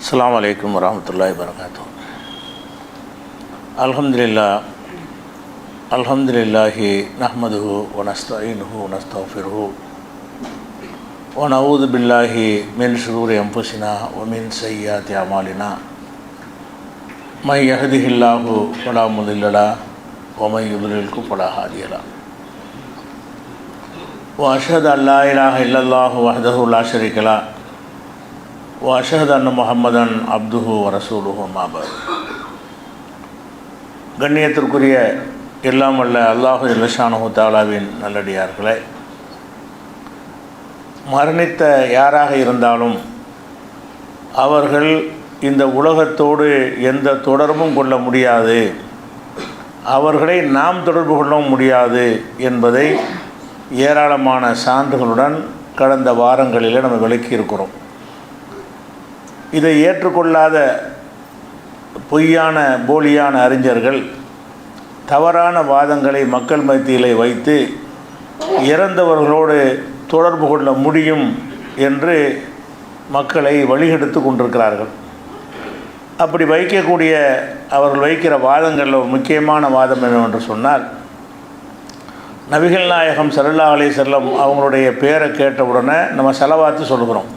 அஸ்லாம் வலைக்கம் வரமத்துல்லாய் வரகாத்தூ அலமதுல்லா அலமதுல்லாஹி நஹமதுஹு வனஸ்தாயின்ஹு வனஸ்தாஃபிர்ஹு ونعوذ بالله من شرور أنفسنا ومن سيئات أعمالنا من يهده الله فلا مضل له ومن يضلله فلا هادي له وأشهد أن لا إله إلا الله وحده لا شريك له வஷஹத் அன் முகமதன் அப்துஹு வரசூலுஹு மாபாத் கண்ணியத்திற்குரிய எல்லாம் அல்ல அல்லாஹு இல்லஷானு தாலாவின் நல்லடியார்களே மரணித்த யாராக இருந்தாலும் அவர்கள் இந்த உலகத்தோடு எந்த தொடர்பும் கொள்ள முடியாது. அவர்களை நாம் தொடர்பு கொள்ளவும் முடியாது என்பதை ஏராளமான சான்றுகளுடன் கடந்த வாரங்களில் நம்ம விளக்கியிருக்கிறோம். இதை ஏற்றுக்கொள்ளாத பொய்யான போலியான அறிஞர்கள் தவறான வாதங்களை மக்கள் மத்தியிலே வைத்து இறந்தவர்களோடு தொடர்பு கொள்ள முடியும் என்று மக்களை வழிகெடுத்து கொண்டிருக்கிறார்கள். அப்படி வைக்கக்கூடிய அவர்கள் வைக்கிற வாதங்களில் ஒரு முக்கியமான வாதம் என்னவென்று சொன்னால் நபிகள் நாயகம் சல்லல்லா அலி செல்லம் அவங்களுடைய பேரை கேட்டவுடனே நம்ம செலவாத்து சொல்கிறோம்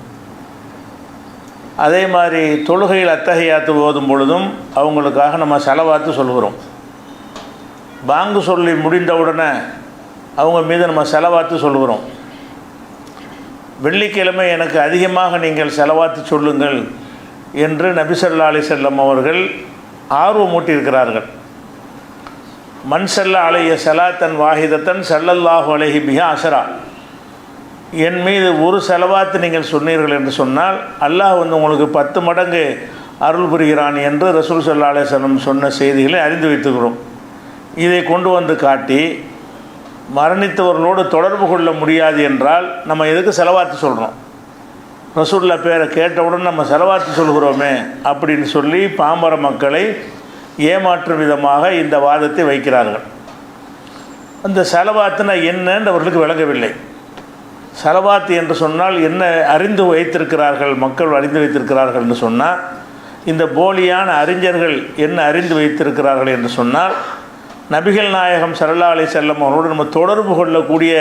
அதே மாதிரி தொழுகையில் அத்தகையாத்து ஓதும் பொழுதும் அவங்களுக்காக நம்ம செலவாத்து சொல்கிறோம் பாங்கு சொல்லி முடிந்தவுடனே அவங்க மீது நம்ம செலவாத்து சொல்கிறோம் வெள்ளிக்கிழமை எனக்கு அதிகமாக நீங்கள் செலவாத்து சொல்லுங்கள் என்று நபிசல்லா அலி செல்லம் அவர்கள் ஆர்வமூட்டியிருக்கிறார்கள் மண் செல்ல அலைய செலாத்தன் வாஹிதத்தன் செல்லல்லாஹு அலஹி பிஹா அசரா என் மீது ஒரு செலவாத்து நீங்கள் சொன்னீர்கள் என்று சொன்னால் அல்லாஹ் வந்து உங்களுக்கு பத்து மடங்கு அருள் புரிகிறான் என்று ரசூல் சல்லா சொன்ன செய்திகளை அறிந்து வைத்துக்கிறோம். இதை கொண்டு வந்து காட்டி மரணித்தவர்களோடு தொடர்பு கொள்ள முடியாது என்றால் நம்ம எதுக்கு செலவாத்து சொல்கிறோம் ரசூல்லா பேரை கேட்டவுடன் நம்ம செலவாத்து சொல்கிறோமே அப்படின்னு சொல்லி பாம்பர மக்களை ஏமாற்றும் விதமாக இந்த வாதத்தை வைக்கிறார்கள். அந்த செலவாத்துனா என்னன்னு அவர்களுக்கு விளங்கவில்லை. செலவாத்து என்று சொன்னால் என்ன அறிந்து வைத்திருக்கிறார்கள் மக்கள் அறிந்து வைத்திருக்கிறார்கள் என்று சொன்னால் இந்த போலியான அறிஞர்கள் என்ன அறிந்து வைத்திருக்கிறார்கள் என்று சொன்னால் நபிகள் நாயகம் சரல்லா அலி செல்லம் அவரோடு நம்ம தொடர்பு கொள்ளக்கூடிய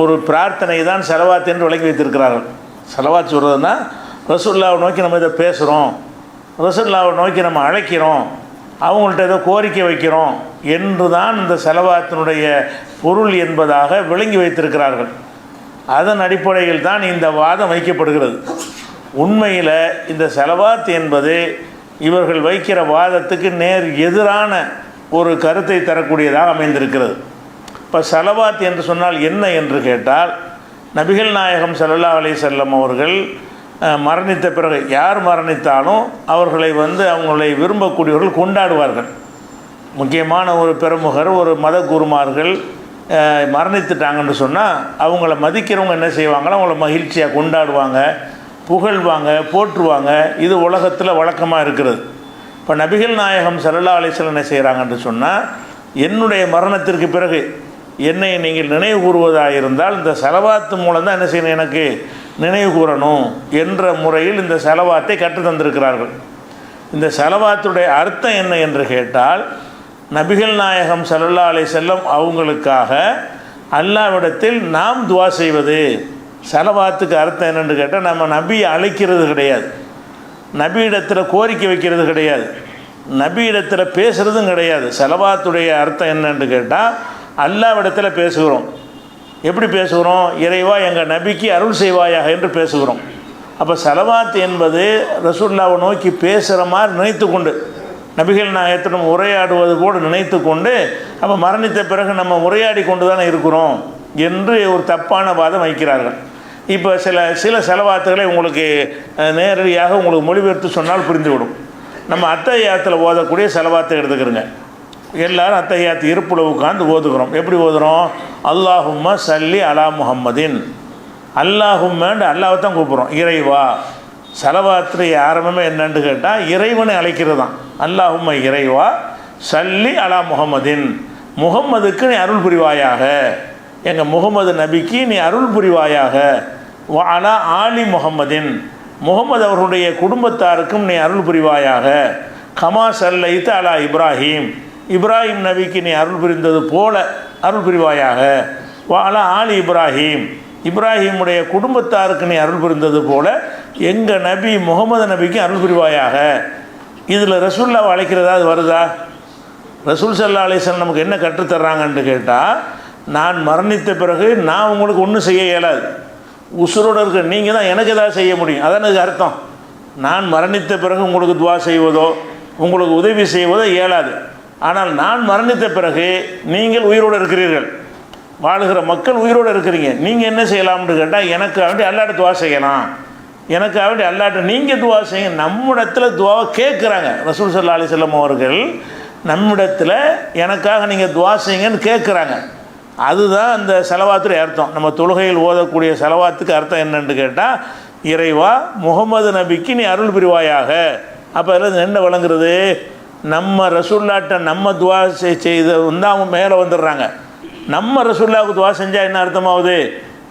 ஒரு பிரார்த்தனை தான் செலவாத்து என்று விளங்கி வைத்திருக்கிறார்கள். செலவாத் சொல்கிறதுனா ரசுல்லாவை நோக்கி நம்ம இதை பேசுகிறோம் ரசுல்லாவை நோக்கி நம்ம அழைக்கிறோம் அவங்கள்ட்ட ஏதோ கோரிக்கை வைக்கிறோம் என்று தான் இந்த செலவாத்தினுடைய பொருள் என்பதாக விளங்கி வைத்திருக்கிறார்கள். அதன் அடிப்படையில் தான் இந்த வாதம் வைக்கப்படுகிறது. உண்மையில் இந்த செலவாத் என்பது இவர்கள் வைக்கிற வாதத்துக்கு நேர் எதிரான ஒரு கருத்தை தரக்கூடியதாக அமைந்திருக்கிறது. இப்போ செலவாத் என்று சொன்னால் என்ன என்று கேட்டால் நபிகள் நாயகம் சல்லல்லா அலி செல்லம் அவர்கள் மரணித்த பிறகு யார் மரணித்தாலும் அவர்களை வந்து அவங்களை விரும்பக்கூடியவர்கள் கொண்டாடுவார்கள். முக்கியமான ஒரு பிரமுகர் ஒரு மத குருமார்கள் மரணித்துட்டாங்கன்னு சொன்னால் அவங்கள மதிக்கிறவங்க என்ன செய்வாங்கன்னா அவங்கள மகிழ்ச்சியாக கொண்டாடுவாங்க புகழ்வாங்க போற்றுவாங்க. இது உலகத்தில் வழக்கமாக இருக்கிறது. இப்போ நபிகள் நாயகம் சல்லா அலிஸ்வல் என்ன செய்கிறாங்கன்னு சொன்னால் என்னுடைய மரணத்திற்கு பிறகு என்னை நீங்கள் நினைவு கூறுவதாக இருந்தால் இந்த செலவாத்து மூலம் தான் என்ன செய்யணும் எனக்கு நினைவு கூறணும் என்ற முறையில் இந்த செலவாத்தை கற்று தந்திருக்கிறார்கள். இந்த செலவாத்துடைய அர்த்தம் என்ன என்று கேட்டால் நபிகள் நாயகம் சல்லல்லா அலி செல்லம் அவங்களுக்காக அல்லாவிடத்தில் நாம் துவா செய்வது. செலவாத்துக்கு அர்த்தம் என்னென்னு கேட்டால் நம்ம நபியை அழைக்கிறது கிடையாது. நபியிடத்தில் கோரிக்கை வைக்கிறது கிடையாது. நபியிடத்தில் பேசுகிறதும் கிடையாது. செலவாத்துடைய அர்த்தம் என்னன்னு கேட்டால் அல்லாவிடத்தில் பேசுகிறோம். எப்படி பேசுகிறோம்? இறைவா எங்கள் நபிக்கு அருள் செய்வாயாக என்று பேசுகிறோம். அப்போ செலவாத் என்பது ரசுல்லாவை நோக்கி பேசுகிற மாதிரி நினைத்து கொண்டு நபிகள் நாயத்திடம் உரையாடுவது போல் நினைத்து கொண்டு அப்போ மரணித்த பிறகு நம்ம உரையாடி கொண்டு தானே இருக்கிறோம் என்று ஒரு தப்பான வாதம் வைக்கிறார்கள். இப்போ சில சில செலவாத்துகளை உங்களுக்கு நேரடியாக உங்களுக்கு மொழிபெயர்த்து சொன்னால் புரிந்துவிடும். நம்ம அத்தையாத்தில் ஓதக்கூடிய செலவாத்தை எடுத்துக்கிறோங்க. எல்லாரும் அத்தையாத்து இருப்புல உட்காந்து ஓதுகிறோம். எப்படி ஓதுகிறோம் அல்லாஹும்ம சல்லி அலா முஹம்மதின். அல்லாஹும்மேண்டு அல்லாவை தான் கூப்பிட்றோம். இறைவா செலவாத்திரை ஆரம்பமே என்னன்னு கேட்டால் இறைவனை அழைக்கிறது தான் அல்லாஹும் இறைவா சல்லி அலா முகமதின் முகம்மதுக்கு நீ அருள் புரிவாயாக. எங்கள் முகமது நபிக்கு நீ அருள் புரிவாயாக. அலா ஆலி முகம்மதின் முகமது அவர்களுடைய குடும்பத்தாருக்கும் நீ அருள் புரிவாயாக. கமா சல்லைத்து அலா இப்ராஹிம். இப்ராஹிம் நபிக்கு நீ அருள் புரிந்தது போல அருள் புரிவாயாக. வாலா ஆலி இப்ராஹிம். இப்ராஹிமுடைய குடும்பத்தாருக்கு நீ அருள் புரிந்தது போல எங்கள் நபி முகமது நபிக்கு அருள் புரிவாயாக. இதில் ரசூல்லாவை அழைக்கிறதா அது வருதா? ரசூல் சல்லா அலிசன் நமக்கு என்ன கற்றுத்தர்றாங்கன்னு கேட்டால் நான் மரணித்த பிறகு நான் உங்களுக்கு ஒன்றும் செய்ய இயலாது. உசுரோடு இருக்க நீங்கள் தான் எனக்கு ஏதாவது செய்ய முடியும். அதான் அதுக்கு அர்த்தம். நான் மரணித்த பிறகு உங்களுக்கு துவா செய்வதோ உங்களுக்கு உதவி செய்வதோ இயலாது. ஆனால் நான் மரணித்த பிறகு நீங்கள் உயிரோடு இருக்கிறீர்கள். வாழுகிற மக்கள் உயிரோடு இருக்கிறீங்க. நீங்கள் என்ன செய்யலாம்னு கேட்டால் எனக்கு வேண்டி அல்லாட்ட துவா செய்யலாம். எனக்கு வேண்டி அல்லாட்ட நீங்கள் துவா செய்யுங்க. நம்மிடத்தில் துவாவை கேட்குறாங்க ரசூல் சல்லா அலிசல்லம் அவர்கள் நம்மிடத்தில் எனக்காக நீங்கள் துவா செய்யுங்கன்னு கேட்குறாங்க அதுதான் அந்த செலவாத்துடைய அர்த்தம். நம்ம தொழுகையில் ஓதக்கூடிய செலவாத்துக்கு அர்த்தம் என்னன்னு கேட்டால் இறைவா முகமது நபிக்கு நீ அருள் புரிவாயாக. அப்போ அதில் என்ன வழங்குறது நம்ம ரசூல்லாட்ட நம்ம துவா செய்து செய்த வந்து அவங்க மேலே வந்துடுறாங்க. நம்ம ரசுல்லாவுக்கு துவா செஞ்சால் என்ன அர்த்தமாகுது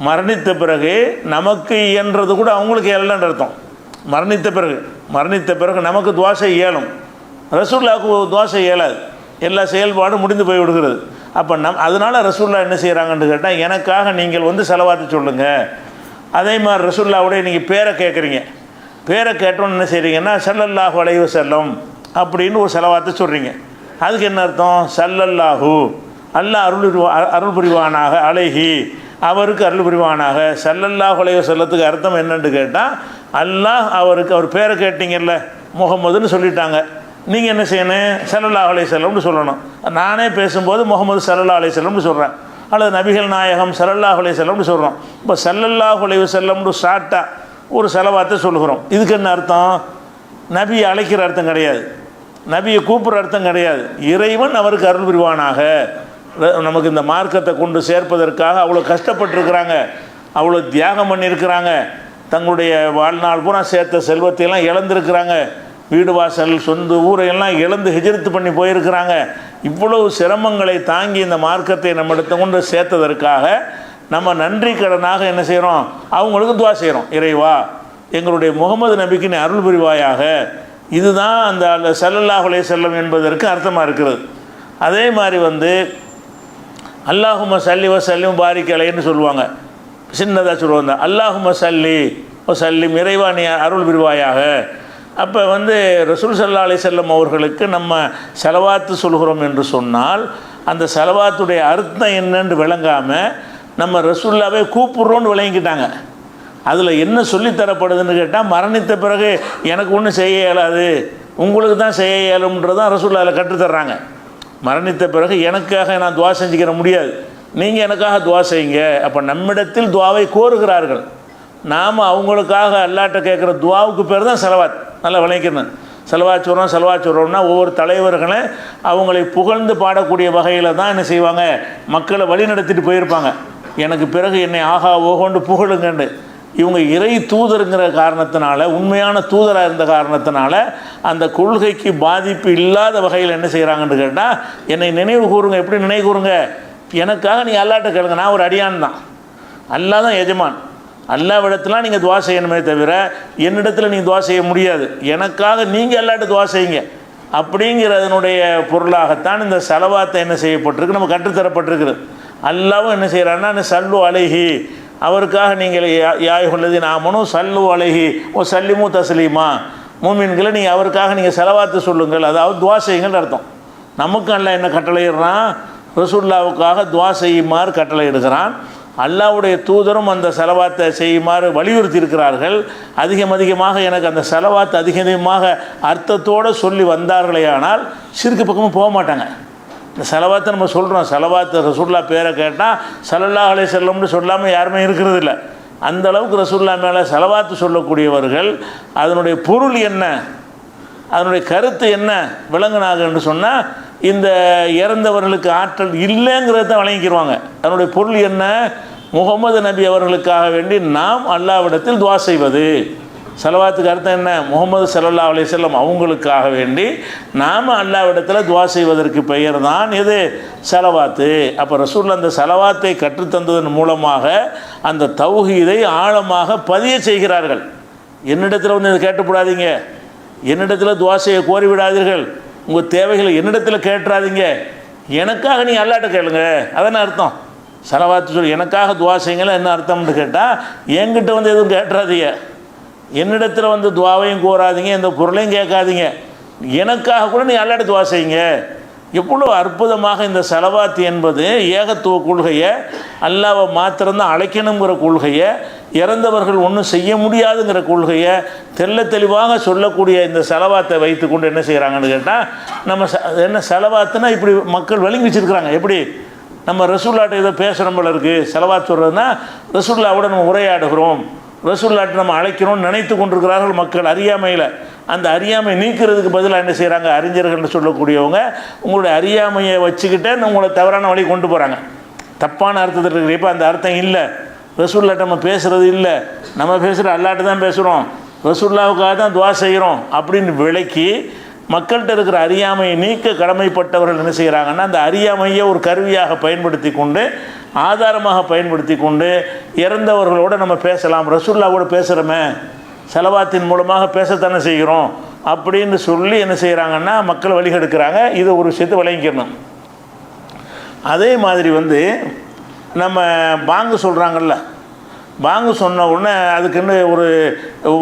மரணித்த பிறகு நமக்கு இயன்றது கூட அவங்களுக்கு இயலன்ற அர்த்தம். மரணித்த பிறகு மரணித்த பிறகு நமக்கு துவாசை இயலும். ரசூல்லாவுக்கு துவாசை இயலாது. எல்லா செயல்பாடும் முடிந்து போய் விடுகிறது. அப்போ நம் அதனால் ரசூல்லா என்ன செய்கிறாங்கன்னு கேட்டால் எனக்காக நீங்கள் வந்து செலவாத்து சொல்லுங்கள் அதே மாதிரி ரசூல்லாவுடைய நீங்கள் பேரை கேட்குறீங்க பேரை கேட்டோன்னு என்ன செய்கிறீங்கன்னா சல்லல்லாஹு அலைவு செல்லம் அப்படின்னு ஒரு செலவாத்து சொல்கிறீங்க அதுக்கு என்ன அர்த்தம்? சல்லல்லாஹு அல்லாஹ் அருள் அருள் புரிவானாக அழகி. அவருக்கு அருள் புரிவானாக சல்லல்லாஹு அலைஹி செல்லத்துக்கு அர்த்தம் என்னன்னு கேட்டால் அல்லாஹ் அவருக்கு அவர் பேரை கேட்டீங்கல்ல முகமதுன்னு சொல்லிட்டாங்க. நீங்கள் என்ன செய்யணும்? சல்லல்லா அலைஹி செல்லம்னு சொல்லணும். நானே பேசும்போது முகமது சல்லல்லா அலைஹி செல்லம்னு சொல்கிறேன் அல்லது நபிகள் நாயகம் சல்லல்லாஹு அலைஹி செல்லம்னு சொல்கிறோம் இப்போ சல்லல்லாஹு அலைஹி செல்லம்னு ஷார்ட்டாக ஒரு செலவாத்தை சொல்லுகிறோம். இதுக்கு என்ன அர்த்தம்? நபியை அழைக்கிற அர்த்தம் கிடையாது. நபியை கூப்பிட்ற அர்த்தம் கிடையாது. இறைவன் அவருக்கு அருள் புரிவானாக நமக்கு இந்த மார்க்கத்தை கொண்டு சேர்ப்பதற்காக அவ்வளோ கஷ்டப்பட்டிருக்கிறாங்க. அவ்வளோ தியாகம் பண்ணியிருக்கிறாங்க. தங்களுடைய வாழ்நாள் பூரா சேர்த்த செல்வத்தையெல்லாம் இழந்திருக்கிறாங்க. வீடு வாசல் சொந்த ஊரையெல்லாம் இழந்து ஹிஜரத்து பண்ணி போயிருக்கிறாங்க. இவ்வளவு சிரமங்களை தாங்கி இந்த மார்க்கத்தை நம்ம நம்மிடத்தை கொண்டு சேர்த்ததற்காக நம்ம நன்றி கடனாக என்ன செய்கிறோம் அவங்களுக்கு துவா செய்கிறோம் இறைவா எங்களுடைய முகமது நபிக்கு நீ அருள் புரிவாயாக. இதுதான் அந்த அல்ல ஸல்லல்லாஹு செல்லம் என்பதற்கு அர்த்தமாக இருக்கிறது. அதே மாதிரி வந்து அல்லாஹும சல்லி வ சல்லிம் பாரிக்கலைன்னு சொல்லுவாங்க. சின்னதாக சொல்லுவாங்க. அல்லாஹும சல்லி ஓ சல்லிம் இறைவா நீ அருள் விரிவாயாக அப்போ வந்து ரசூல் சல்லா அலி செல்லம் அவர்களுக்கு நம்ம செலவாத்து சொல்கிறோம் என்று சொன்னால் அந்த செலவாத்துடைய அர்த்தம் என்னன்னு விளங்காமல் நம்ம ரசூல்லாவே கூப்பிட்றோன்னு விளங்கிக்கிட்டாங்க. அதில் என்ன சொல்லித்தரப்படுதுன்னு கேட்டால் மரணித்த பிறகு எனக்கு ஒன்றும் செய்ய இயலாது உங்களுக்கு தான் செய்ய இயலும்ன்றதான் ரசூல்லாவில் கற்றுத்தர்றாங்க மரணித்த பிறகு எனக்காக நான் துவா செஞ்சுக்கிற முடியாது. நீங்கள் எனக்காக துவா செய்யுங்க. அப்போ நம்மிடத்தில் துவாவை கோருகிறார்கள். நாம் அவங்களுக்காக அல்லாட்ட கேட்குற துவாவுக்கு பேர் தான் செலவாத். நல்லா விளைக்கணும் செலவாச்சுரம் சொல்கிறோம் ஒவ்வொரு தலைவர்களும் அவங்களை புகழ்ந்து பாடக்கூடிய வகையில் தான் என்ன செய்வாங்க? மக்களை வழி நடத்திட்டு போயிருப்பாங்க. எனக்கு பிறகு என்னை ஆகா ஓகோண்டு புகழுங்கண்டு. இவங்க இறை தூதருங்கிற காரணத்தினால உண்மையான தூதராக இருந்த காரணத்தினால அந்த கொள்கைக்கு பாதிப்பு இல்லாத வகையில் என்ன செய்கிறாங்கன்னு கேட்டால் என்னை நினைவு கூறுங்க. எப்படி நினைவு கூறுங்க? எனக்காக நீ அல்லாட்ட கேளுங்க. நான் ஒரு அடியான் தான். அல்லா தான் எஜமான். அல்லாவிடத்துலாம் நீங்கள் துவா செய்யணுமே தவிர என்னிடத்தில் நீங்கள் துவா செய்ய முடியாது. எனக்காக நீங்கள் எல்லாட்ட துவா செய்யுங்க. அப்படிங்கிறதனுடைய பொருளாகத்தான் இந்த செலவாத்தை என்ன செய்யப்பட்டிருக்கு? நம்ம கற்றுத்தரப்பட்டிருக்குது. அல்லாவும் என்ன செய்கிறான்னா சல்லு அலைஹி. அவருக்காக நீங்கள் யாய் உள்ளது நாமனும் சல்லு அழகி ஓ சல்லிமு தஸ்லீமா. மூமின்களை நீங்கள் அவருக்காக நீங்கள் செலவாத்து சொல்லுங்கள். அதாவது துவா செய்யுங்கன்னு அர்த்தம். நமக்கு அல்ல என்ன கட்டளையிடுறான்? ரசூல்லாவுக்காக துவா செய்யுமாறு கட்டளையிடுகிறான். அல்லாவுடைய தூதரும் அந்த செலவாத்தை செய்யுமாறு வலியுறுத்தி இருக்கிறார்கள் அதிகம் அதிகமாக எனக்கு அந்த செலவாத்து அதிக அதிகமாக அர்த்தத்தோடு சொல்லி வந்தார்களே ஆனால் சிறுக்கு பக்கமும் போக மாட்டாங்க. செலவாத்தை நம்ம சொல்கிறோம் செலவாத்து ரசூல்லா பேரை கேட்டால் சல்லல்லா அலை செல்லம்னு சொல்லாமல் யாருமே இருக்கிறது இல்லை. அந்த அளவுக்கு ரசூல்லா மேலே செலவாத்து சொல்லக்கூடியவர்கள் அதனுடைய பொருள் என்ன அதனுடைய கருத்து என்ன விளங்குனாக என்று சொன்னால் இந்த இறந்தவர்களுக்கு ஆற்றல் இல்லைங்கிறத தான் வழங்கிக்கிடுவாங்க அதனுடைய பொருள் என்ன முகமது நபி அவர்களுக்காக வேண்டி நாம் அல்லாவிடத்தில் துவா செய்வது. செலவாத்துக்கு அர்த்தம் என்ன? முகமது சல்லா அலி செல்லம் அவங்களுக்காக வேண்டி நாம் அல்லாவிடத்தில் துவா செய்வதற்கு பெயர் தான் இது செலவாத்து. அப்போ ரசூல் அந்த செலவாத்தை கற்றுத்தந்ததன் மூலமாக அந்த தௌஹீதை ஆழமாக பதிய செய்கிறார்கள். என்னிடத்தில் வந்து இதை கேட்டுப்படாதீங்க. என்னிடத்தில் துவாசையை கோரி விடாதீர்கள். உங்கள் தேவைகளை என்னிடத்தில் கேட்டுறாதீங்க. எனக்காக நீ அல்லாட்ட கேளுங்க. அதானே அர்த்தம். செலவாத்து சொல்லி எனக்காக துவா செய்யுங்களா என்ன அர்த்தம்னு கேட்டால் என்கிட்ட வந்து எதுவும் கேட்டுறாதீங்க. என்னிடத்தில் வந்து துவாவையும் கோராதீங்க எந்த பொருளையும் கேட்காதீங்க. எனக்காக கூட நீ எல்லா துவா செய்யுங்க. எவ்வளோ அற்புதமாக இந்த செலவாத்து என்பது ஏகத்துவ கொள்கையை அல்லாவை மாத்திரம்தான் அழைக்கணுங்கிற கொள்கையை இறந்தவர்கள் ஒன்றும் செய்ய முடியாதுங்கிற கொள்கையை தெள்ள தெளிவாக சொல்லக்கூடிய இந்த செலவாத்தை வைத்துக்கொண்டு என்ன செய்கிறாங்கன்னு கேட்டால் நம்ம ச- என்ன செலவாத்துனா இப்படி மக்கள் விளங்கி வச்சுருக்குறாங்க. எப்படி? நம்ம ரசூல்லாட்ட ஏதோ பேசுகிறோம் போல இருக்குது செலவாத்து சொல்கிறதுனா ரசூல்லாவோட நம்ம உரையாடுகிறோம். ரசூல்லாட்ட நம்ம அழைக்கிறோம்னு நினைத்து கொண்டிருக்கிறார்கள் மக்கள் அறியாமையில். அந்த அறியாமை நீக்கிறதுக்கு பதிலாக என்ன செய்கிறாங்க அறிஞர்கள்னு சொல்லக்கூடியவங்க உங்களுடைய அறியாமையை வச்சுக்கிட்டே உங்களை தவறான வழி கொண்டு போகிறாங்க தப்பான அர்த்தத்தில் இருக்கிற இப்போ அந்த அர்த்தம் இல்லை. ரசூல்லாட்ட நம்ம பேசுகிறது இல்லை. நம்ம பேசுகிற அல்லாட்டு தான் பேசுகிறோம் ரசூல்லாவுக்காக தான் துவா செய்கிறோம் அப்படின்னு விளக்கி மக்கள்கிட்ட இருக்கிற அறியாமையை நீக்க கடமைப்பட்டவர்கள் என்ன செய்கிறாங்கன்னா அந்த அறியாமையை ஒரு கருவியாக பயன்படுத்தி கொண்டு ஆதாரமாக பயன்படுத்தி கொண்டு இறந்தவர்களோட நம்ம பேசலாம். ரசூல்லாவோட பேசுகிறோமே செலவாத்தின் மூலமாக பேசத்தானே செய்கிறோம் அப்படின்னு சொல்லி என்ன செய்கிறாங்கன்னா மக்கள் வழிகெடுக்கிறாங்க இது ஒரு விஷயத்தை விளங்கிக்கணும். அதே மாதிரி வந்து நம்ம பாங்கு சொல்கிறாங்கல்ல பாங்கு சொன்ன உடனே அதுக்குன்னு ஒரு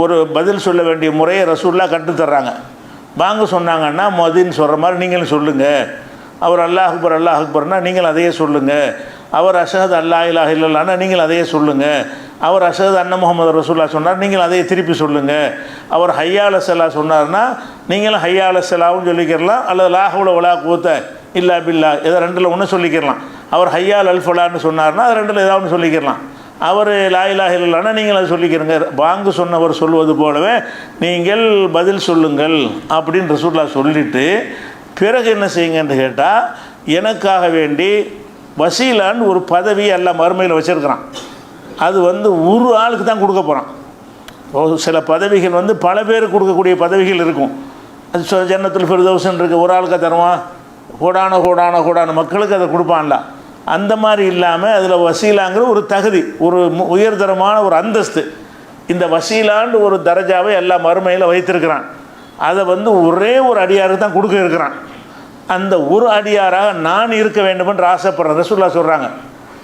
ஒரு பதில் சொல்ல வேண்டிய முறையை ரசூல்லாக கற்றுத்தர்றாங்க. பாங்கு சொன்னாங்கன்னா மதின்னு சொல்கிற மாதிரி நீங்களும் சொல்லுங்கள் அவர் அல்லாஹ் அக்பர் அல்லாஹ் அக்பர்னா நீங்கள் அதையே சொல்லுங்கள் அவர் அஷஹத் அல்லா இலாஹ இல்லல்லான்னா நீங்கள் அதையே சொல்லுங்கள் அவர் அஷஹத் அண்ண முகமது ரசூல்லா சொன்னார் நீங்கள் அதையே திருப்பி சொல்லுங்கள் அவர் ஹையால செலா சொன்னார்னா நீங்களும் ஹையால செலாவும் சொல்லிக்கிறலாம் அல்லது லாஹுல உலா கூத்த இல்லா பில்லா இதை ரெண்டில் ஒன்று சொல்லிக்கிறலாம் அவர் ஹையால் அல்ஃபலான்னு சொன்னார்னா அது ரெண்டில் ஏதாவது ஒன்று சொல்லிக்கிறலாம் அவர் லாயிலாக இல்லைன்னா நீங்கள் அதை சொல்லிக்கிறங்க. வாங்கு சொன்னவர் சொல்வது போலவே நீங்கள் பதில் சொல்லுங்கள். அப்படின்னு ரசூல்லா சொல்லிட்டு பிறகு என்ன செய்யுங்கன்னு கேட்டால் எனக்காக வேண்டி வசீலான்னு ஒரு பதவி எல்லாம் மறுமையில் வச்சுருக்கிறான். அது வந்து ஒரு ஆளுக்கு தான் கொடுக்க போகிறான் ஒரு சில பதவிகள் வந்து பல பேருக்கு கொடுக்கக்கூடிய பதவிகள் இருக்கும். அது ஜன்னத்தில் ஃபிர்தௌசன் இருக்குது ஒரு ஆளுக்கு தருவான். கோடான கோடான கோடான மக்களுக்கு அதை கொடுப்பான்ல. அந்த மாதிரி இல்லாமல் அதில் வசீலாங்கிற ஒரு தகுதி ஒரு மு- உயர்தரமான ஒரு அந்தஸ்து. இந்த வசீலான்னு ஒரு தரஜாவை எல்லா மறுமையில் வைத்திருக்கிறான். அதை வந்து ஒரே ஒரு அடியாருக்கு தான் கொடுக்க இருக்கிறான். அந்த ஒரு அடியாராக நான் இருக்க வேண்டுமென்று ஆசைப்படுறேன் ரசூல்லா சொல்கிறாங்க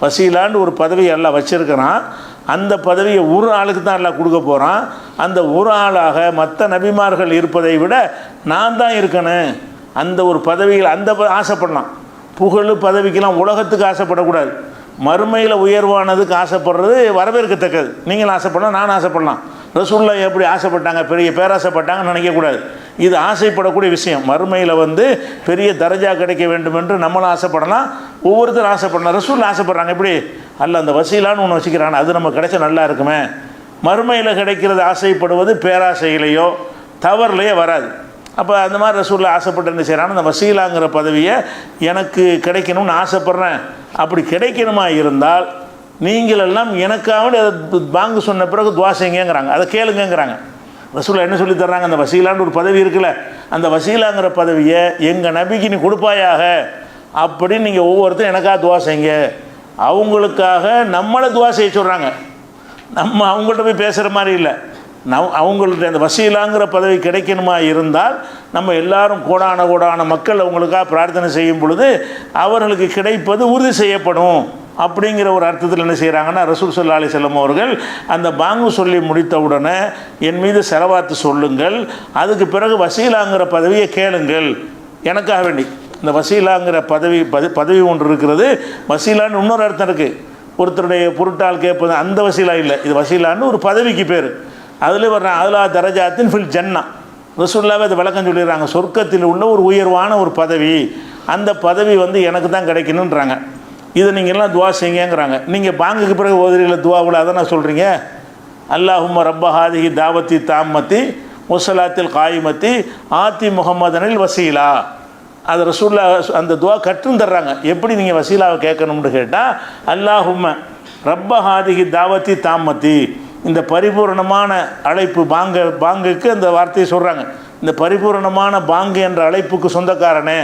வசீலான்னு ஒரு பதவியை எல்லாம் வச்சுருக்கிறான். அந்த பதவியை ஒரு ஆளுக்கு தான் எல்லாம் கொடுக்க போகிறான் அந்த ஒரு ஆளாக மற்ற நபிமார்கள் இருப்பதை விட நான் தான் இருக்கணும். அந்த ஒரு பதவியில் அந்த ஆசைப்படலாம். புகழ் பதவிக்கெல்லாம் உலகத்துக்கு ஆசைப்படக்கூடாது. மறுமையில் உயர்வானதுக்கு ஆசைப்படுறது வரவேற்கத்தக்கது. நீங்கள் ஆசைப்படலாம் நான் ஆசைப்படலாம். ரசூல்லா எப்படி ஆசைப்பட்டாங்க பெரிய பேராசைப்பட்டாங்கன்னு நினைக்கக்கூடாது. இது ஆசைப்படக்கூடிய விஷயம். மறுமையில் வந்து பெரிய தரஜா கிடைக்க வேண்டும் என்று நம்மளும் ஆசைப்படலாம் ஒவ்வொருத்தரும் ஆசைப்படலாம். ரசூல் ஆசைப்படுறாங்க எப்படி? அல்ல அந்த வசீலான்னு ஒன்று வச்சுக்கிறாங்க அது நம்ம கிடைச்சா நல்லா இருக்குமே. மறுமையில் கிடைக்கிறது ஆசைப்படுவது பேராசையிலையோ தவறுலையோ வராது. அப்போ அந்த மாதிரி ரசூலில் ஆசைப்பட்டு என்ன செய்கிறான் அந்த வசீலாங்கிற பதவியை எனக்கு கிடைக்கணும்னு ஆசைப்பட்றேன். அப்படி கிடைக்கணுமா இருந்தால் நீங்கள் எல்லாம் எனக்காக அதை வாங்க சொன்ன பிறகு துவாசைங்கிறாங்க அதை கேளுங்கங்கிறாங்க. ரசூலா என்ன சொல்லி தர்றாங்க? அந்த வசீலான்னு ஒரு பதவி இருக்குல்ல. அந்த வசீலாங்கிற பதவியை எங்கள் நபிக்கு நீ கொடுப்பாயாக? அப்படின்னு நீங்கள் ஒவ்வொருத்தரும் எனக்காக துவா செய்யுங்க. அவங்களுக்காக நம்மளை துவா செய்ய சொல்கிறாங்க நம்ம அவங்கள்ட்ட போய் பேசுகிற மாதிரி இல்லை. நம் அவங்களுடைய அந்த வசீலாங்கிற பதவி கிடைக்கணுமா இருந்தால் நம்ம எல்லாரும் கோடான கோடான மக்கள் அவங்களுக்காக பிரார்த்தனை செய்யும் பொழுது அவர்களுக்கு கிடைப்பது உறுதி செய்யப்படும் அப்படிங்கிற ஒரு அர்த்தத்தில் என்ன செய்கிறாங்கன்னா ரசூல் சல்லா அலி செல்லம் அவர்கள் அந்த பாங்கு சொல்லி முடித்தவுடனே என் மீது செலவாத்து சொல்லுங்கள் அதுக்கு பிறகு வசீலாங்கிற பதவியை கேளுங்கள். எனக்காக வேண்டி. இந்த வசீலாங்கிற பதவி பதி பதவி ஒன்று இருக்கிறது. வசீலான்னு இன்னொரு அர்த்தம் இருக்குது ஒருத்தருடைய பொருட்டால் கேட்பது அந்த வசீலா இல்லை. இது வசீலான்னு ஒரு பதவிக்கு பேர். அதில் வர்றான் அதுலா தரஜாத்தின் ஃபில் ஜன்னா. ரசூல்லாவே அதை விளக்கம் சொல்லிடுறாங்க. சொர்க்கத்தில் உள்ள ஒரு உயர்வான ஒரு பதவி அந்த பதவி வந்து எனக்கு தான் கிடைக்கணுன்றாங்க இதை நீங்கள் எல்லாம் துவா செய்யுங்கிறாங்க நீங்கள் பாங்குக்கு பிறகு ஓதுறீங்கள துவாவில் அதை நான் சொல்கிறீங்க அல்லாஹும் ரப்பஹாதிஹி தாவத்தி தாம்மத்தி முசலாத்தில் காயிமத்தி ஆத்தி முகமதனில் வசீலா. அது ரசூல்லா அந்த துவா கற்றும் தர்றாங்க. எப்படி நீங்கள் வசீலாவை கேட்கணும்னு கேட்டால் அல்லாஹும்ம ரப்பஹாதிஹி தாவத்தி தாம்மத்தி இந்த பரிபூரணமான அழைப்பு பாங்க பாங்குக்கு அந்த வார்த்தையை சொல்கிறாங்க இந்த பரிபூரணமான பாங்கு என்ற அழைப்புக்கு சொந்தக்காரனே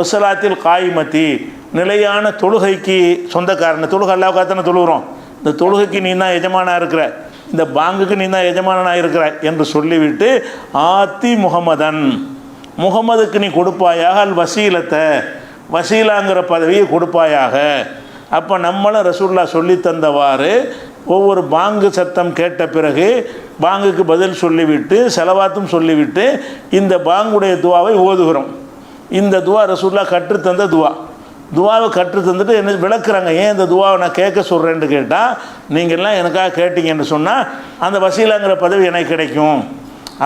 ஒசலாத்தில் காய்மத்தி நிலையான தொழுகைக்கு சொந்தக்காரன். தொழுகை அல்லாவுக்காக தானே தொழுகிறோம். இந்த தொழுகைக்கு நீ தான் எஜமானாக இருக்கிற. இந்த பாங்குக்கு நீ தான் எஜமானனாக இருக்கிற என்று சொல்லிவிட்டு ஆத்தி முகமதன் முகமதுக்கு நீ கொடுப்பாயாக அல் வசீலத்தை. வசீலாங்கிற பதவியை கொடுப்பாயாக. அப்போ நம்மளும் ரசூல்லா சொல்லி தந்தவாறு ஒவ்வொரு பாங்கு சத்தம் கேட்ட பிறகு பாங்குக்கு பதில் சொல்லிவிட்டு செலவாத்தும் சொல்லிவிட்டு இந்த பாங்குடைய துவாவை ஓதுகிறோம். இந்த துவா ரசூல்லா கற்றுத்தந்த துவா. துவாவை கற்று தந்துட்டு என்ன விளக்குறாங்க ஏன் இந்த துவாவை நான் கேட்க சொல்கிறேன்னு கேட்டால் நீங்கள்லாம் எனக்காக கேட்டீங்கன்னு சொன்னால் அந்த வசீலாங்கிற பதவி எனக்கு கிடைக்கும்.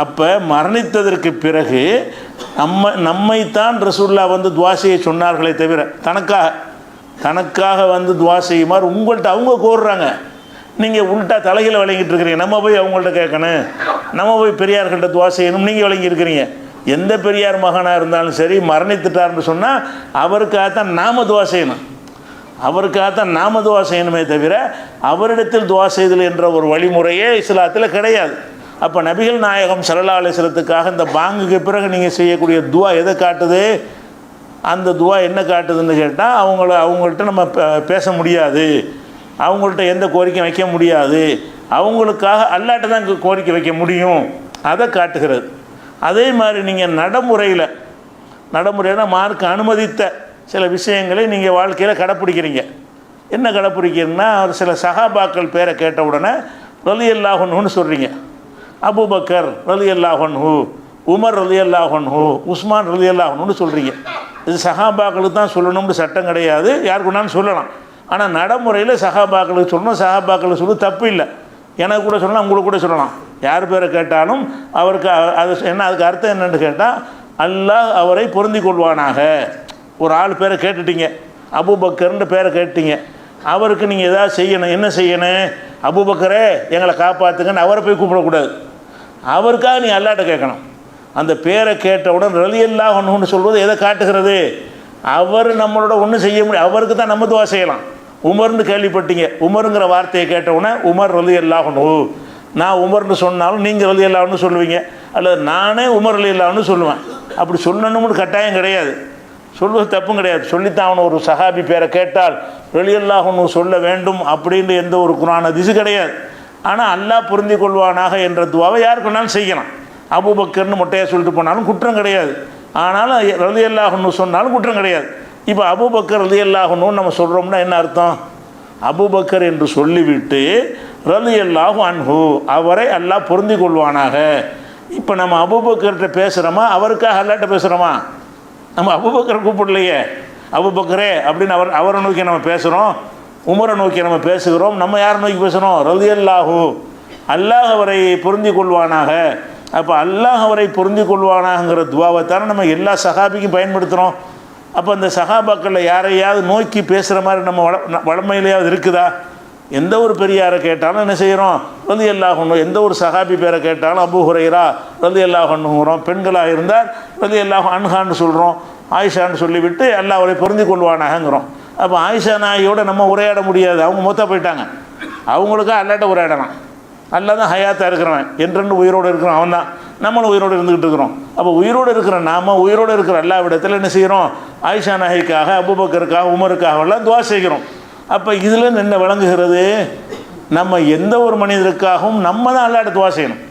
அப்போ மரணித்ததற்கு பிறகு நம்ம நம்மைத்தான் ரசூல்லா வந்து துவாசையை சொன்னார்களே தவிர தனக்காக தனக்காக வந்து துவா செய்யுமாறு உங்கள்கிட்ட அவங்க கோருறாங்க. நீங்கள் உள்டா தலைகளை வழங்கிட்டு இருக்கிறீங்க. நம்ம போய் அவங்கள்ட்ட கேட்கணும். நம்ம போய் பெரியார்கள்ட்ட துவா செய்யணும். நீங்கள் வழங்கியிருக்கிறீங்க. எந்த பெரியார் மகனாக இருந்தாலும் சரி மரணித்துட்டார்னு சொன்னால் அவருக்காகத்தான் நாம துவா செய்யணும். அவருக்காகத்தான் நாம துவா செய்யணுமே தவிர அவரிடத்தில் துவா செய்தல் என்ற ஒரு வழிமுறையே இஸ்லாத்தில் கிடையாது. அப்போ நபிகள் நாயகம் சல்லா அலிஸ்லத்துக்காக இந்த பாங்குக்கு பிறகு நீங்கள் செய்யக்கூடிய துவா எதை காட்டுது? அந்த துவா என்ன காட்டுதுன்னு கேட்டால் அவங்கள அவங்கள்ட்ட நம்ம பேச முடியாது. அவங்கள்ட்ட எந்த கோரிக்கையும் வைக்க முடியாது. அவங்களுக்காக அல்லாட்ட தான் கோரிக்கை வைக்க முடியும். அதை காட்டுகிறது. அதே மாதிரி நீங்கள் நடைமுறையில் நடைமுறையில் மார்க் அனுமதித்த சில விஷயங்களை நீங்கள் வாழ்க்கையில் கடைப்பிடிக்கிறீங்க. என்ன கடைப்பிடிக்கிறீங்கன்னா ஒரு சில சகாபாக்கள் பேரை கேட்ட உடனே ரலி அல்லாஹன்ஹுன்னு சொல்கிறீங்க அபூபக்கர் ரலி ஹூ உமர் ரலி ஹூ உஸ்மான் ரலி அல்லாஹன்ஹுன்னு சொல்கிறீங்க இது சகாபாக்களுக்கு தான் சொல்லணும்னு சட்டம் கிடையாது. யாருக்கு வேணாலும் சொல்லலாம். ஆனால் நடைமுறையில் சகாபாக்களுக்கு சொல்லணும் சகாபாக்களுக்கு சொல்ல தப்பு இல்லை. எனக்கு கூட சொல்லலாம் உங்களுக்கு கூட சொல்லலாம். யார் பேரை கேட்டாலும் அவருக்கு அது என்ன அதுக்கு அர்த்தம் என்னென்னு கேட்டால் அல்லாஹ் அவரை பொருந்தி கொள்வானாக. ஒரு ஆள் பேரை கேட்டுட்டீங்க அபுபக்கர்ன்ற பேரை கேட்டீங்க. அவருக்கு நீங்கள் எதாவது செய்யணும் என்ன செய்யணும்? அபுபக்கரே எங்களை காப்பாற்றுங்கன்னு அவரை போய் கூப்பிடக்கூடாது. அவருக்காக நீ அல்லாட்ட கேட்கணும். அந்த பேரை கேட்டவுடன் ரலியல்லாஹ் ஒன்று சொல்வது எதை காட்டுகிறது? அவர் நம்மளோட ஒன்றும் செய்ய முடியும் அவருக்கு தான் நம்ம துவா செய்யலாம். உமர்னு கேள்விப்பட்டீங்க. உமருங்கிற வார்த்தையை கேட்டவுடனே உமர் ரலி அல்லாஹனு நான் உமர்னு சொன்னாலும் நீங்கள் ரலி அல்லாஹ்னு சொல்லுவீங்க. அல்லது நானே உமர் ரலி அல்லாஹ்னு சொல்லுவேன். அப்படி சொல்லணும்னு கட்டாயம் கிடையாது. சொல்வது தப்பும் கிடையாது. சொல்லித்தான் அவன் ஒரு சஹாபி பேரை கேட்டால் வெளியல்லாஹனு சொல்ல வேண்டும் அப்படின்னு எந்த ஒரு குரான திசு கிடையாது. ஆனால் அல்லாஹ் புரிந்து கொள்வானாக என்ற துவாவை யாருக்கு வேணாலும் செய்யலாம். அபுபக்கர்னு மொட்டையாக சொல்லிட்டு போனாலும் குற்றம் கிடையாது. ஆனாலும் ரலி சொன்னாலும் குற்றம் கிடையாது. இப்போ அபுபக்கர் ரலி அல்லாஹனும் நம்ம சொல்கிறோம்னா என்ன அர்த்தம்? அபுபக்கர் என்று சொல்லிவிட்டு ரலி அல்லாஹு அன்ஹு அவரை அல்லாஹ் பொருந்தி கொள்வானாக. இப்போ நம்ம அபுபக்கர்கிட்ட பேசுகிறோமா அவருக்காக அல்லாட்ட பேசுகிறோமா நம்ம அபுபக்கர் கூப்பிடலையே. அபுபக்கரே அப்படின்னு அவர் அவரை நோக்கி நம்ம பேசுகிறோம் உமரை நோக்கி நம்ம பேசுகிறோம். நம்ம யாரை நோக்கி பேசுகிறோம் ரலி அல்லாஹு அல்லாஹ் அவரை பொருந்தி கொள்வானாக. அப்போ அல்லாஹ் அவரை பொருந்தி கொள்வானாங்கிற துவாவை தானே நம்ம எல்லா சகாபிக்கும் பயன்படுத்துகிறோம் அப்போ அந்த சகாபாக்களில் யாரையாவது நோக்கி பேசுகிற மாதிரி நம்ம வள வளமையிலையாவது இருக்குதா? எந்த ஒரு பெரியாரை கேட்டாலும் என்ன செய்கிறோம் ரலி அல்லாஹணும் எந்த ஒரு சகாபி பேரை கேட்டாலும் அபு ஹுரைரா எல்லா அல்லாஹன்னுங்கிறோம் பெண்களாக இருந்தால் ரலி அல்லாஹ் அன்ஹான்னு சொல்கிறோம் ஆயிஷான்னு சொல்லிவிட்டு எல்லா அவரை புரிஞ்சு கொள்வானாகங்கிறோம். அப்போ ஆயிஷா நாயோட நம்ம உரையாட முடியாது. அவங்க மொத்தம் போயிட்டாங்க. அவங்களுக்கு அல்லாட்ட உரையாடலாம். அல்லா தான் ஹயாத்தாக இருக்கிறவன். என்றென்று உயிரோடு இருக்கிறோம் அவன் தான் நம்மளும் உயிரோடு இருந்துக்கிட்டு இருக்கிறோம். அப்போ உயிரோடு இருக்கிற நாம உயிரோடு இருக்கிற எல்லா விடத்தில் என்ன செய்கிறோம் ஆயிஷா நாய்க்காக அபுபக்கருக்காக உமருக்காகவெல்லாம் துவா செய்கிறோம். அப்போ இதில் என்ன விளங்குகிறது? நம்ம எந்த ஒரு மனிதருக்காகவும் நம்ம தான் அல்லாட்ட துவா செய்யணும்.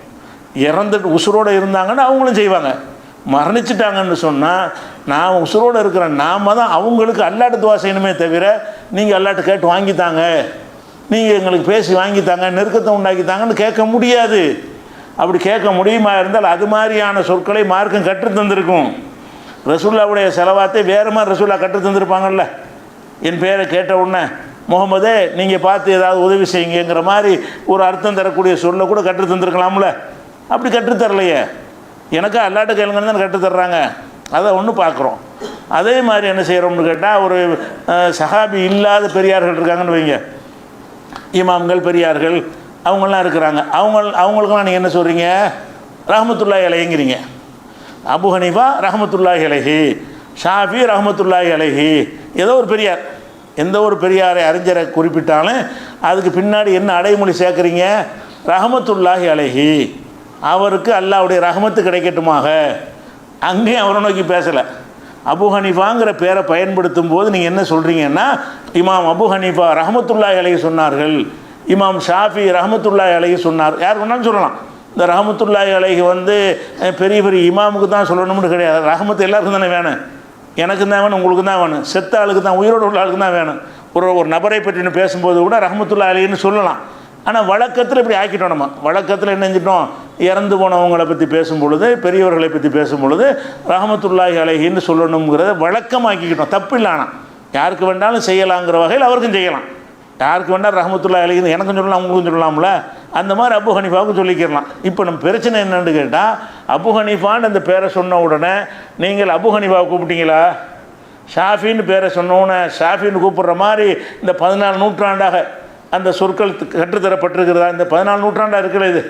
இறந்துட்டு உசுரோடு இருந்தாங்கன்னு அவங்களும் செய்வாங்க. மரணிச்சிட்டாங்கன்னு சொன்னால் நான் உசுரோடு இருக்கிறேன் நாம தான் அவங்களுக்கு அல்லாட்டு துவா செய்யணுமே தவிர நீங்கள் அல்லாட்டு கேட்டு வாங்கித்தாங்க. நீங்கள் எங்களுக்கு பேசி வாங்கித்தாங்க நெருக்கத்தை உண்டாக்கித்தாங்கன்னு கேட்க முடியாது. அப்படி கேட்க முடியுமா இருந்தால் அது மாதிரியான சொற்களை மார்க்கம் கற்று தந்திருக்கும். ரசூல்லாவுடைய செலவாத்தை வேறு மாதிரி ரசூல்லா கற்று தந்திருப்பாங்கல்ல. என் பேரை கேட்ட உடனே முகமதே நீங்கள் பார்த்து ஏதாவது உதவி செய்யுங்கிற மாதிரி ஒரு அர்த்தம் தரக்கூடிய சொல்லை கூட கற்று தந்திருக்கலாம்ல. அப்படி கற்றுத்தரலையே எனக்கு அல்லாட்ட கேளுங்கன்னு தான் கற்றுத் தர்றாங்க. அதை ஒன்று பார்க்குறோம். அதே மாதிரி என்ன செய்கிறோம்னு கேட்டால் ஒரு சஹாபி இல்லாத பெரியார்கள் இருக்காங்கன்னு வைங்க. இமாம்கள் பெரியார்கள் அவங்களாம் இருக்கிறாங்க. அவங்க அவங்களுக்கெல்லாம் நீங்கள் என்ன சொல்கிறீங்க ரஹமத்துல்லாஹி இலைங்கிறீங்க அபு ஹனீஃபா ரஹமத்துல்லாஹ் அலைஹி ஷாஃபி ரஹமத்துல்லாஹி அலைஹி ஏதோ ஒரு பெரியார். எந்த ஒரு பெரியாரை அறிஞரை குறிப்பிட்டாலும் அதுக்கு பின்னாடி என்ன அடைமொழி சேர்க்குறீங்க? ரஹமத்துல்லாஹி அலஹி. அவருக்கு அல்லாவுடைய ரஹமத்து கிடைக்கட்டுமாக. அங்கேயும் அவரை நோக்கி பேசலை. அபு ஹனீஃபாங்கிற பேரை பயன்படுத்தும் போது நீங்கள் என்ன சொல்கிறீங்கன்னா இமாம் அபு ஹனீஃபா ரஹமத்துல்லாஹி சொன்னார்கள். இமாம் ஷாஃபி ரஹமத்துல்லாய் அலைஹி சொன்னார். யார் வேணாலும் சொல்லலாம். இந்த ரஹமத்துல்லாய் அலைஹி வந்து பெரிய பெரிய இமாமுக்கு தான் சொல்லணும்னு கிடையாது. ரஹமத்து எல்லாருக்கும் தானே வேணும். எனக்கு தான் வேணும் உங்களுக்கு தான் வேணும். செத்த ஆளுக்கு தான் உயிரோடு உள்ள ஆளுக்கு தான் வேணும். ஒரு ஒரு நபரை பற்றின்னு பேசும்போது கூட ரஹமத்துல்லா அலின்னு சொல்லலாம். ஆனால் வழக்கத்தில் இப்படி ஆக்கிட்டோம் நம்ம. வழக்கத்தில் என்ன செஞ்சிட்டோம்? இறந்து போனவங்களை பற்றி பேசும் பொழுது பெரியவர்களை பற்றி பேசும் பொழுது ரஹமத்துல்லாஹி அலஹின்னு சொல்லணுங்கிறத வழக்கமாக்கிக்கிட்டோம். தப்பு இல்லை ஆனால் யாருக்கு வேண்டாலும் செய்யலாங்கிற வகையில் அவருக்கும் செய்யலாம். யாருக்கு வேண்டாம் ரஹமத்துல்லா அலைஹின்னு எனக்கும் சொல்லலாம் உங்களுக்கும் சொல்லலாம்ல. அந்த மாதிரி அபு ஹனீஃபாவுக்கும் சொல்லிக்கிறலாம் இப்போ நம்ம பிரச்சனை என்னன்னு கேட்டால் அபு ஹனீஃபான்னு அந்த பேரை சொன்ன உடனே நீங்கள் அபு ஹனீஃபாவை கூப்பிட்டீங்களா? ஷாஃபின்னு பேரை சொன்னோன்னே ஷாஃபின்னு கூப்பிட்ற மாதிரி இந்த பதினாலு நூற்றாண்டாக அந்த சொற்கள் கற்றுத்தரப்பட்டிருக்கிறதா? இந்த பதினாலு நூற்றாண்டாக இருக்கிற இது.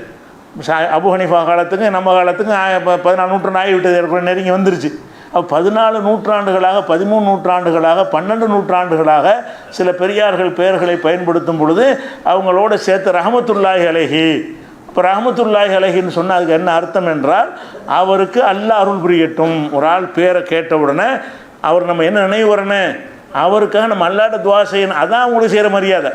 ஷா அபு காலத்துக்கும் நம்ம காலத்துக்கும் பதினாலு நூற்றாண்டு ஆகிவிட்டது. ஏற்கனவே நெருங்கி வந்துருச்சு. அப்போ பதினாலு நூற்றாண்டுகளாக பதிமூணு நூற்றாண்டுகளாக பன்னெண்டு நூற்றாண்டுகளாக சில பெரியார்கள் பெயர்களை பயன்படுத்தும் பொழுது அவங்களோட சேர்த்து ரஹமத்துல்லாஹி அலஹி. இப்போ ரஹமத்துல்லாஹி அலஹின்னு சொன்னால் அதுக்கு என்ன அர்த்தம் என்றால் அவருக்கு அல்லாஹ் அருள் புரியட்டும். ஒரு ஆள் பேரை கேட்ட உடனே அவர் நம்ம என்ன நினைவு வரணும் அவருக்காக நம்ம அல்லாட்ட துவா செய்யணும். அதான் அவங்களுக்கு செய்கிற மரியாதை.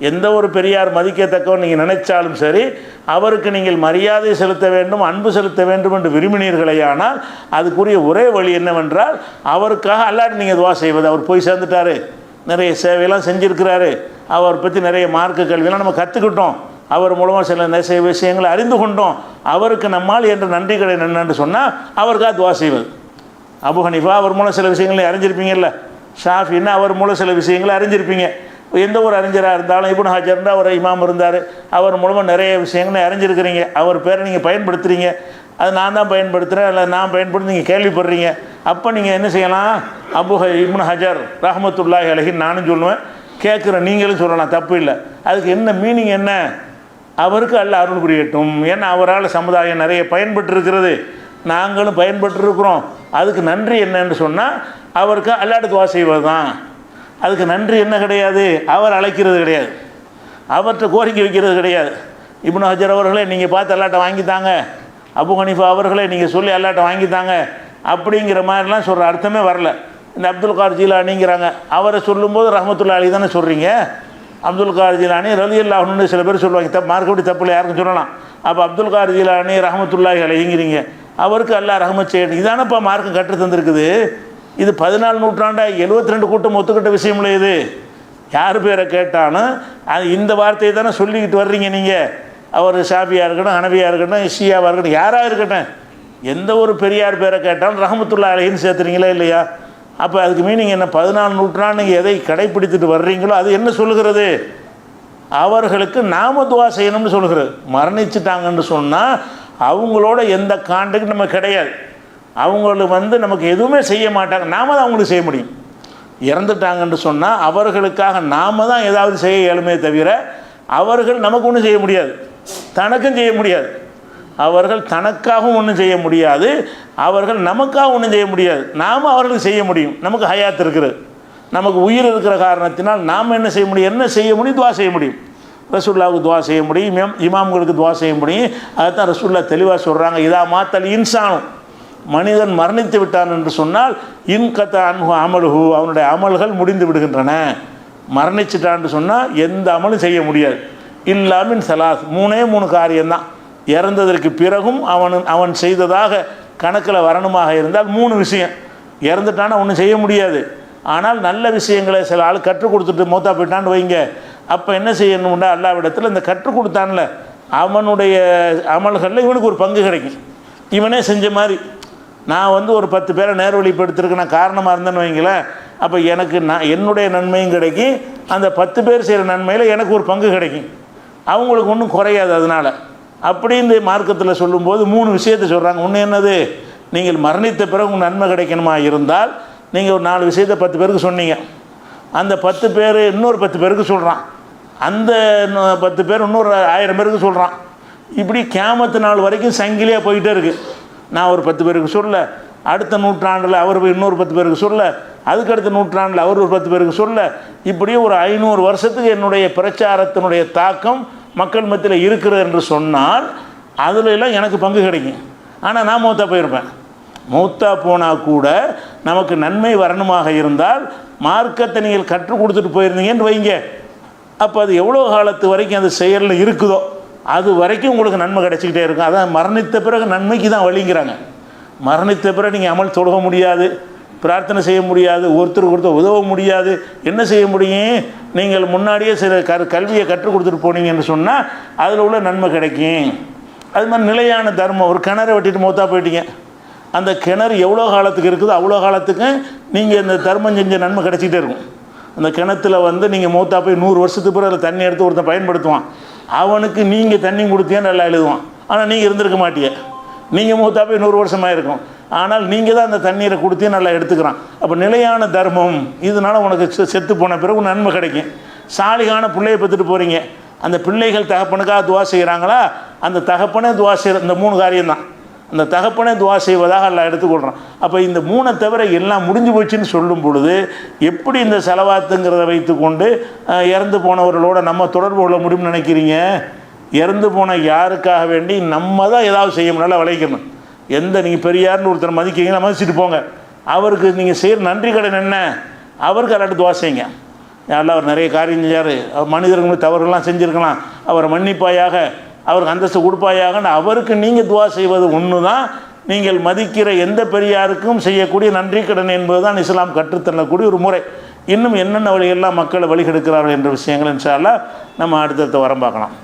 எந்த ஒரு பெரியார் மதிக்கத்தக்கவன் நீங்கள் நினைச்சாலும் சரி அவருக்கு நீங்கள் மரியாதை செலுத்த வேண்டும் அன்பு செலுத்த வேண்டும் என்று விரும்பினீர்களேயானால் அதுக்குரிய ஒரே வழி என்னவென்றால் அவருக்காக அல்லாட்டு நீங்கள் துவா செய்வது. அவர் போய் சேர்ந்துட்டாரு. நிறைய சேவையெல்லாம் செஞ்சுருக்கிறாரு. அவர் பற்றி நிறைய மார்க்க கல்வியெல்லாம் நம்ம கற்றுக்கிட்டோம் அவர் மூலமாக சில நிறைய விஷயங்களை அறிந்து கொண்டோம். அவருக்கு நம்மால் என்ற நன்றி கடை சொன்னால் அவருக்காக துவா செய்வது. அபு ஹனீஃபா அவர் மூலம் சில விஷயங்களை அறிஞ்சிருப்பீங்கல்ல. ஷாஃபின்னா அவர் மூலம் சில விஷயங்களை அறிஞ்சிருப்பீங்க. எந்த ஒரு அறிஞராக இருந்தாலும் இப்னு ஹஜர்னு ஒரு இமாம் இருந்தார். அவர் மூலமாக நிறைய விஷயங்களை அறிஞ்சிருக்கிறீங்க. அவர் பேரை நீங்கள் பயன்படுத்துகிறீங்க அது நான் தான் பயன்படுத்துகிறேன் இல்லை நான் பயன்படுத்தி நீங்கள் கேள்விப்படுறீங்க. அப்போ நீங்கள் என்ன செய்யலாம்? அபு இப்னு ஹஜர் ரஹமத்துல்லாஹி அலஹின்னு நானும் சொல்லுவேன். கேட்குறேன் நீங்களும் சொல்லலாம். தப்பு இல்லை. அதுக்கு என்ன மீனிங் என்ன? அவருக்கு அல்ல அருள் புரியட்டும். ஏன்னா அவரால் சமுதாயம் நிறைய பயன்பட்டுருக்கிறது நாங்களும் பயன்பட்டுருக்கிறோம் அதுக்கு நன்றி என்னன்னு சொன்னால் அவருக்கு அல்லாட்டு துவா செய்வது தான் அதுக்கு நன்றி என்ன கிடையாது? அவர் அழைக்கிறது கிடையாது. அவர்கிட்ட கோரிக்கை வைக்கிறது கிடையாது. இப்னு ஹஜர் அவர்களே நீங்கள் பார்த்து அல்லாட்ட வாங்கித்தாங்க அபு ஹனீஃபா அவர்களே நீங்கள் சொல்லி அல்லாட்ட வாங்கித்தாங்க அப்படிங்கிற மாதிரிலாம் சொல்கிற அர்த்தமே வரல. இந்த அப்துல் கார் ஜீலானிங்கிறாங்க. அவரை சொல்லும்போது ரஹமத்துல்லா அலி தானே சொல்கிறீங்க அப்துல் கார் ஜீலானி ரலி அல்லாஹ்னு சில பேர் சொல்லுவாங்க தப்பு மார்க்கப்படி தப்பில் யாருக்கும் சொல்லலாம். அப்போ அப்துல் கார் ஜீலானி ரஹமத்துல்லாஹி அலைங்கிறீங்க அவருக்கு அல்லாஹ் ரஹமத் செய்யணும். இதானப்பா மார்க்கம் கற்று தந்திருக்குது? இது பதினாலு நூற்றாண்டாக எழுபத்தி ரெண்டு கூட்டம் ஒத்துக்கிட்ட விஷயம் இது? யார் பேரை கேட்டாலும் அது இந்த வார்த்தையை தானே சொல்லிக்கிட்டு வர்றீங்க நீங்கள் அவர் ஷாஃபியாக இருக்கட்டும் ஹனவியாக இருக்கட்டும் ஷியாவாக இருக்கட்டும் யாராக இருக்கட்டும். எந்த ஒரு பெரியார் பேரை கேட்டாலும் ரஹமத்துல்லா அலையின்னு சேர்த்துறீங்களா இல்லையா? அப்போ அதுக்கு மீனிங் என்ன? பதினாலு நூற்றாண்டு நீங்கள் எதை கடைப்பிடித்துட்டு வர்றீங்களோ அது என்ன சொல்லுகிறது? அவர்களுக்கு நாம துவா செய்யணும்னு சொல்கிறது மரணிச்சிட்டாங்கன்னு சொன்னால் அவங்களோட எந்த காண்டுக்கு நம்ம கிடையாது. அவங்களுக்கு வந்து நமக்கு எதுவுமே செய்ய மாட்டாங்க. நாம தான் அவங்களுக்கு செய்ய முடியும். இறந்துட்டாங்கன்னு சொன்னால் அவர்களுக்காக நாம தான் ஏதாவது செய்ய இயலுமே தவிர அவர்கள் நமக்கு ஒன்றும் செய்ய முடியாது. தனக்கும் செய்ய முடியாது. அவர்கள் தனக்காகவும் ஒன்றும் செய்ய முடியாது. அவர்கள் நமக்காக ஒன்றும் செய்ய முடியாது. நாம் அவர்களுக்கு செய்ய முடியும். நமக்கு ஹயாத் இருக்கிறது நமக்கு உயிர் இருக்கிற காரணத்தினால் நாம் என்ன செய்ய முடியும்? என்ன செய்ய முடியும்? துவா செய்ய முடியும். ரசூல்லாவுக்கு துவா செய்ய முடியும். இமாம் இமாம்களுக்கு துவா செய்ய முடியும். அதைத்தான் ரசூல்லா தெளிவாக சொல்கிறாங்க இதா மாத்தல் இன்சானும் மனிதன் மரணித்து விட்டான் என்று சொன்னால் இன்கத அன்ஹு அமலுஹு. அவனுடைய அமல்கள் முடிந்து விடுகின்றன. மரணிச்சிட்டான்னு சொன்னால் எந்த அமலும் செய்ய முடியாது. இல்லாமின் சலாஸ். மூணே மூணு காரியம்தான். இறந்ததற்கு பிறகும் அவன் அவன் செய்ததாக கணக்கில் வரணுமாக இருந்தால் மூணு விஷயம். இறந்துட்டானா ஒன்றும் செய்ய முடியாது. ஆனால் நல்ல விஷயங்களை சில ஆள் கற்றுக் கொடுத்துட்டு மூத்தா போயிட்டான்னு வைங்க. அப்போ என்ன செய்யணும்னா அல்லாவிடத்தில் இந்த கற்றுக் கொடுத்தான்ல அவனுடைய அமல்களில் இவனுக்கு ஒரு பங்கு கிடைக்கும். இவனே செஞ்ச மாதிரி. நான் வந்து ஒரு பத்து பேரை நேர்வழிப்படுத்திருக்கு நான் காரணமாக இருந்தேன்னு வைங்களேன். அப்போ எனக்கு நான் என்னுடைய நன்மையும் கிடைக்கும் அந்த பத்து பேர் செய்கிற நன்மையில் எனக்கு ஒரு பங்கு கிடைக்கும். அவங்களுக்கு ஒன்றும் குறையாது அதனால். அப்படி இந்த மார்க்கத்தில் சொல்லும்போது மூணு விஷயத்தை சொல்கிறாங்க ஒன்று என்னது? நீங்கள் மரணித்த பிறகு உங்கள் நன்மை கிடைக்கணுமா இருந்தால் நீங்கள் ஒரு நாலு விஷயத்தை பத்து பேருக்கு சொன்னீங்க. அந்த பத்து பேர் இன்னொரு பத்து பேருக்கு சொல்கிறான் அந்த பத்து பேர் இன்னொரு ஆயிரம் பேருக்கு சொல்கிறான் இப்படி கேமத்து நாள் வரைக்கும் சங்கிலியாக போயிட்டே இருக்குது நான் ஒரு பத்து பேருக்கு சொல்ல அடுத்த நூற்றாண்டில் அவர் இன்னொரு பத்து பேருக்கு சொல்ல அதுக்கு அடுத்த நூற்றாண்டில் அவர் ஒரு பத்து பேருக்கு சொல்ல இப்படியே ஒரு ஐநூறு வருஷத்துக்கு என்னுடைய பிரச்சாரத்தினுடைய தாக்கம் மக்கள் மத்தியில் இருக்கிறது என்று சொன்னால் அதுல எல்லாம் எனக்கு பங்கு கிடைக்கும். ஆனால் நான் மூத்தா போயிருப்பேன். மூத்தா போனால் கூட நமக்கு நன்மை வரணுமாக இருந்தால் மார்க்கத்தை நீங்கள் கற்றுக் கொடுத்துட்டு போயிருந்தீங்கன்னு வைங்க. அப்போ அது எவ்வளோ காலத்து வரைக்கும் அந்த செயலில் இருக்குதோ? அது வரைக்கும் உங்களுக்கு நன்மை கிடைச்சிக்கிட்டே இருக்கும். அதான் மரணித்த பிறகு நன்மைக்கு தான் வழிங்கிறாங்க. மரணித்த பிறகு நீங்கள் அமல் தொழுக முடியாது பிரார்த்தனை செய்ய முடியாது ஒருத்தருக்கு ஒருத்தர் உதவ முடியாது. என்ன செய்ய முடியும்? நீங்கள் முன்னாடியே சில க கல்வியை கற்றுக் கொடுத்துட்டு போனீங்கன்னு சொன்னால் அதில் உள்ள நன்மை கிடைக்கும். அது மாதிரி நிலையான தர்மம். ஒரு கிணறை வெட்டிட்டு மௌத்தா போயிட்டீங்க. அந்த கிணறு எவ்வளோ காலத்துக்கு இருக்குதோ? அவ்வளோ காலத்துக்கு நீங்கள் இந்த தர்மம் செஞ்ச நன்மை கிடைச்சிக்கிட்டே இருக்கும். அந்த கிணத்துல வந்து நீங்கள் மூத்தா போய் நூறு வருஷத்துக்கு பிறகு அதில் தண்ணி எடுத்து ஒருத்தன் பயன்படுத்துவான். அவனுக்கு நீங்கள் தண்ணி கொடுத்தியே நல்லா எழுதுவான். ஆனால் நீங்கள் இருந்திருக்க மாட்டிய. நீங்கள் மூத்தா போய் நூறு வருஷமாக இருக்கும். ஆனால் நீங்கள் தான் அந்த தண்ணீரை கொடுத்து நல்லா எடுத்துக்கிறான். அப்போ நிலையான தர்மம். இதனால் உனக்கு செ- செத்து போன பிறகு நன்மை கிடைக்கும். சாலிகான பிள்ளையை பெற்றுட்டு போகிறீங்க அந்த பிள்ளைகள் தகப்பனுக்காக துவா செய்கிறாங்களா அந்த தகப்பனே துவா செய்கிற இந்த மூணு காரியம்தான். அந்த தகப்பனே துவா செய்வதாக எல்லாம் எடுத்துக்கொள்கிறான் அப்போ இந்த மூணை தவிர எல்லாம் முடிஞ்சு போச்சுன்னு சொல்லும் பொழுது எப்படி இந்த செலவாத்துங்கிறத வைத்துக்கொண்டு இறந்து போனவர்களோட நம்ம தொடர்பு கொள்ள முடியும்னு நினைக்கிறீங்க? இறந்து போன யாருக்காக வேண்டி நம்ம தான் ஏதாவது செய்யணும் நல்லா விளைக்கணும். எந்த நீங்கள் பெரியார்னு ஒருத்தர் மதிக்கிறீங்களா மதிச்சுட்டு போங்க. அவருக்கு நீங்கள் செய்கிற நன்றி கடன் என்ன? அவருக்கு அல்லாட்டு துவா செய்யுங்க. யாரெல்லாம் அவர் நிறைய காரியம் செஞ்சார். அவர் மனிதர்களுக்கு தவறுகள்லாம் செஞ்சுருக்கலாம். அவரை மன்னிப்பாயாக அவருக்கு அந்தஸ்து கொடுப்பாயாகன்னு அவருக்கு நீங்கள் துவா செய்வது ஒன்று தான் நீங்கள் மதிக்கிற எந்த பெரியாருக்கும் செய்யக்கூடிய நன்றி கடன் என்பது தான் இஸ்லாம் கற்றுத்தரக்கூடிய ஒரு முறை. இன்னும் என்னென்ன வழியெல்லாம் மக்களை வழிகெடுக்கிறார்கள் என்ற விஷயங்கள் இன்ஷால்லாம் நம்ம அடுத்தடுத்த வரம் பார்க்கலாம்.